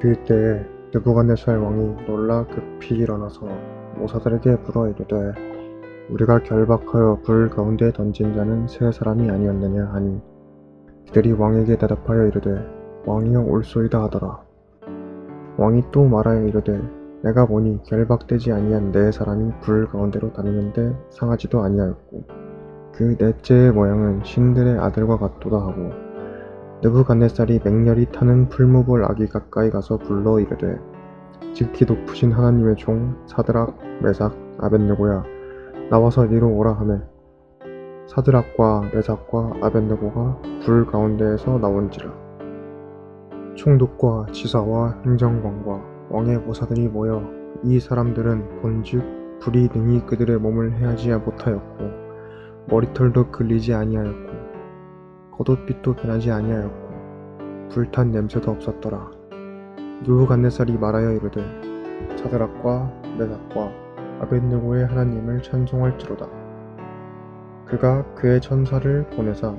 그때 느부갓네살 왕이 놀라 급히 일어나서 모사들에게 물어 이르되 우리가 결박하여 불 가운데 던진 자는 세 사람이 아니었느냐 하니 그들이 왕에게 대답하여 이르되 왕이여 올소이다 하더라. 왕이 또 말하여 이르되 내가 보니 결박되지 아니한 네 사람이 불 가운데로 다니는데 상하지도 아니하였고 그 넷째의 모양은 신들의 아들과 같도다 하고 느부갓네살이 맹렬히 타는 풀무불 아기 가까이 가서 불러 이르되 지극히 높으신 하나님의 종 사드락 메삭 아벤느고야. 나와서 이리로 오라 하매 사드락과 메삭과 아벤느고가 불 가운데에서 나온지라. 총독과 지사와 행정관과 왕의 모사들이 모여 이 사람들은 본즉 불이 능히 그들의 몸을 해하지 못하였고 머리털도 글리지 아니하였고 겉옷빛도 변하지 아니하였고 불탄 냄새도 없었더라. 누부갓네살이 말하여 이르되 사드락과 메삭과 아벤느고의 하나님을 찬송할지로다. 그가 그의 천사를 보내사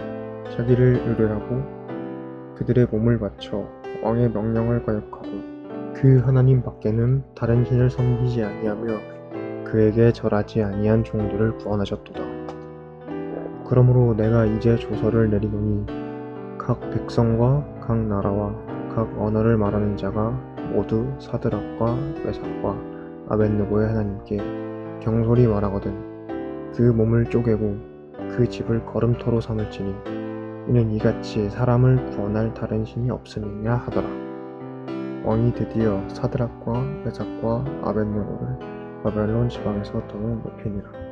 자기를 의뢰하고 그들의 몸을 바쳐 왕의 명령을 거역하고 그 하나님 밖에는 다른 신을 섬기지 아니하며 그에게 절하지 아니한 종들을 구원하셨도다. 그러므로 내가 이제 조서를 내리노니 각 백성과 각 나라와 각 언어를 말하는 자가 모두 사드락과 메삭과 아벤느고의 하나님께 경솔히 말하거든 그 몸을 쪼개고 그 집을 걸음터로 삼을지니 이는 이같이 사람을 구원할 다른 신이 없음이냐 하더라. 왕이 드디어 사드락과 메삭과 아벤느고를 바벨론 지방에서 더욱 높이니라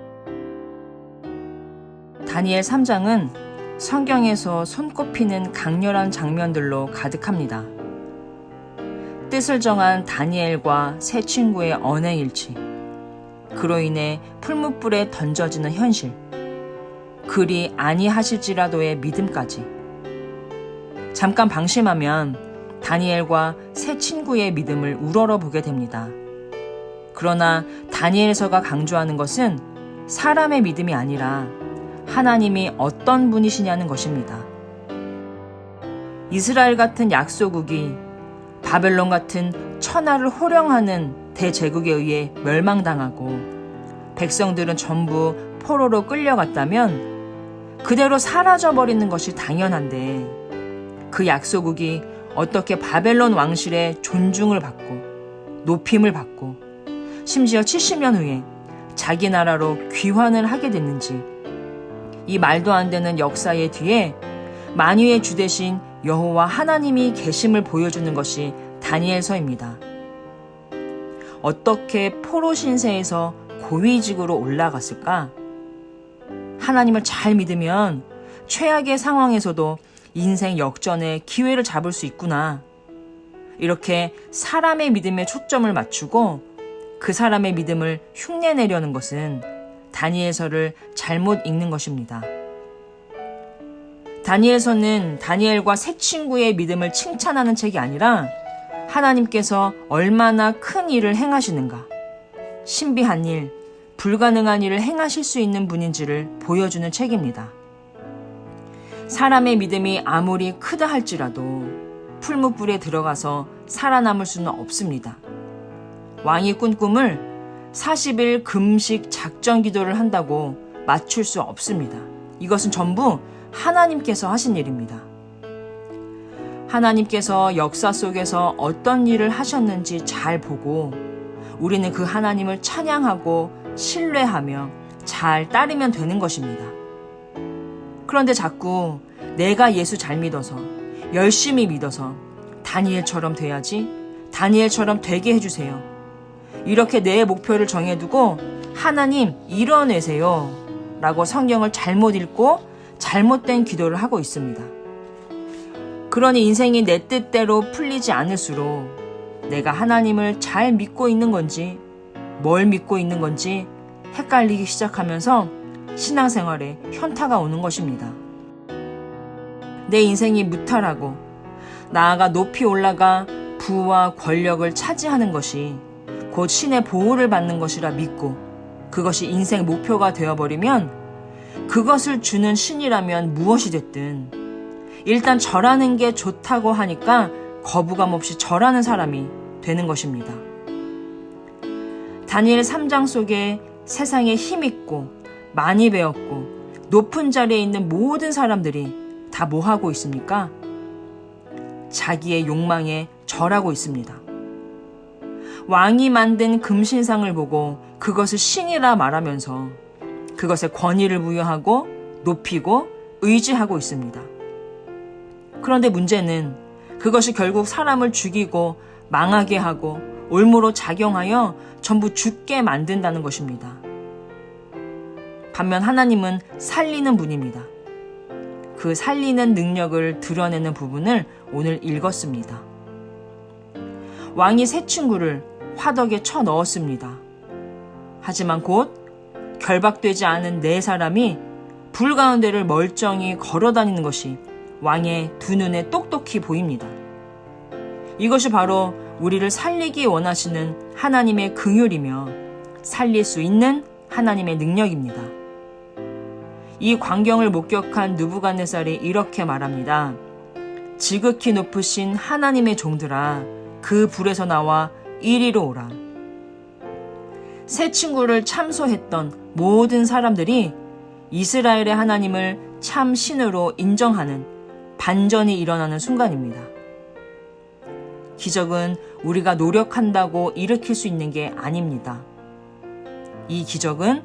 다니엘 3장은 성경에서 손꼽히는 강렬한 장면들로 가득합니다. 뜻을 정한 다니엘과 새 친구의 언행일치, 그로 인해 풀무불에 던져지는 현실, 그리 아니하실지라도의 믿음까지. 잠깐 방심하면 다니엘과 새 친구의 믿음을 우러러 보게 됩니다. 그러나 다니엘서가 강조하는 것은 사람의 믿음이 아니라 하나님이 어떤 분이시냐는 것입니다. 이스라엘 같은 약소국이 바벨론 같은 천하를 호령하는 대제국에 의해 멸망당하고 백성들은 전부 포로로 끌려갔다면 그대로 사라져버리는 것이 당연한데 그 약소국이 어떻게 바벨론 왕실의 존중을 받고 높임을 받고 심지어 70년 후에 자기 나라로 귀환을 하게 됐는지 이 말도 안 되는 역사의 뒤에 만유의 주 대신 여호와 하나님이 계심을 보여주는 것이 다니엘서입니다. 어떻게 포로 신세에서 고위직으로 올라갔을까? 하나님을 잘 믿으면 최악의 상황에서도 인생 역전의 기회를 잡을 수 있구나. 이렇게 사람의 믿음에 초점을 맞추고 그 사람의 믿음을 흉내내려는 것은 다니엘서를 잘못 읽는 것입니다. 다니엘서는 다니엘과 새 친구의 믿음을 칭찬하는 책이 아니라 하나님께서 얼마나 큰 일을 행하시는가, 신비한 일, 불가능한 일을 행하실 수 있는 분인지를 보여주는 책입니다. 사람의 믿음이 아무리 크다 할지라도 풀무불에 들어가서 살아남을 수는 없습니다. 왕이 꾼 꿈을 40일 금식 작전 기도를 한다고 맞출 수 없습니다. 이것은 전부 하나님께서 하신 일입니다. 하나님께서 역사 속에서 어떤 일을 하셨는지 잘 보고 우리는 그 하나님을 찬양하고 신뢰하며 잘 따르면 되는 것입니다. 그런데 자꾸 내가 예수 잘 믿어서 열심히 믿어서 다니엘처럼 돼야지 다니엘처럼 되게 해주세요. 이렇게 내 목표를 정해두고 하나님 이뤄내세요 라고 성경을 잘못 읽고 잘못된 기도를 하고 있습니다. 그러니 인생이 내 뜻대로 풀리지 않을수록 내가 하나님을 잘 믿고 있는 건지 뭘 믿고 있는 건지 헷갈리기 시작하면서 신앙생활에 현타가 오는 것입니다. 내 인생이 무탈하고 나아가 높이 올라가 부와 권력을 차지하는 것이 곧 신의 보호를 받는 것이라 믿고 그것이 인생 목표가 되어버리면 그것을 주는 신이라면 무엇이 됐든 일단 절하는 게 좋다고 하니까 거부감 없이 절하는 사람이 되는 것입니다. 다니엘 3장 속에 세상에 힘있고 많이 배웠고 높은 자리에 있는 모든 사람들이 다 뭐 하고 있습니까? 자기의 욕망에 절하고 있습니다. 왕이 만든 금신상을 보고 그것을 신이라 말하면서 그것에 권위를 부여하고 높이고 의지하고 있습니다. 그런데 문제는 그것이 결국 사람을 죽이고 망하게 하고 올무로 작용하여 전부 죽게 만든다는 것입니다. 반면 하나님은 살리는 분입니다. 그 살리는 능력을 드러내는 부분을 오늘 읽었습니다. 왕이 새 친구를 화덕에 쳐 넣었습니다. 하지만 곧 결박되지 않은 네 사람이 불 가운데를 멀쩡히 걸어 다니는 것이 왕의 두 눈에 똑똑히 보입니다. 이것이 바로 우리를 살리기 원하시는 하나님의 긍휼이며 살릴 수 있는 하나님의 능력입니다. 이 광경을 목격한 누부갓네살이 이렇게 말합니다. 지극히 높으신 하나님의 종들아 그 불에서 나와 이리로 오라. 새 친구를 참소했던 모든 사람들이 이스라엘의 하나님을 참 신으로 인정하는 반전이 일어나는 순간입니다. 기적은 우리가 노력한다고 일으킬 수 있는 게 아닙니다. 이 기적은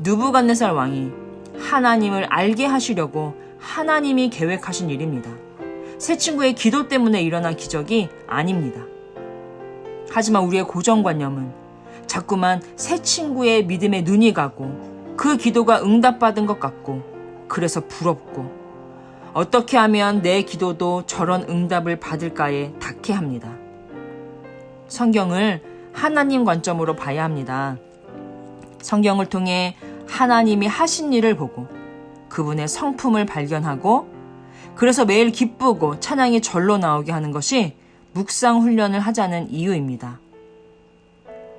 누부갓네살 왕이 하나님을 알게 하시려고 하나님이 계획하신 일입니다. 새 친구의 기도 때문에 일어난 기적이 아닙니다. 하지만 우리의 고정관념은 자꾸만 새 친구의 믿음에 눈이 가고 그 기도가 응답받은 것 같고 그래서 부럽고 어떻게 하면 내 기도도 저런 응답을 받을까에 닿게 합니다. 성경을 하나님 관점으로 봐야 합니다. 성경을 통해 하나님이 하신 일을 보고 그분의 성품을 발견하고 그래서 매일 기쁘고 찬양이 절로 나오게 하는 것이 묵상 훈련을 하자는 이유입니다.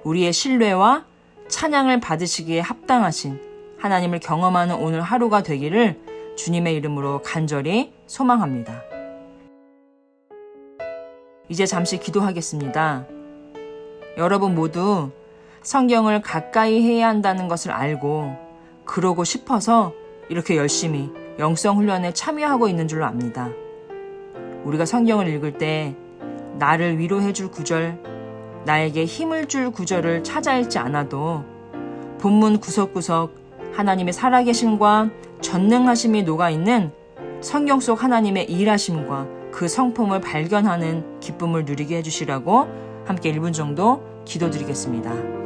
우리의 신뢰와 찬양을 받으시기에 합당하신 하나님을 경험하는 오늘 하루가 되기를 주님의 이름으로 간절히 소망합니다. 이제 잠시 기도하겠습니다. 여러분 모두 성경을 가까이 해야 한다는 것을 알고 그러고 싶어서 이렇게 열심히 영성 훈련에 참여하고 있는 줄로 압니다. 우리가 성경을 읽을 때 나를 위로해 줄 구절, 나에게 힘을 줄 구절을 찾아 읽지 않아도 본문 구석구석 하나님의 살아계심과 전능하심이 녹아있는 성경 속 하나님의 일하심과 그 성품을 발견하는 기쁨을 누리게 해주시라고 함께 1분 정도 기도드리겠습니다.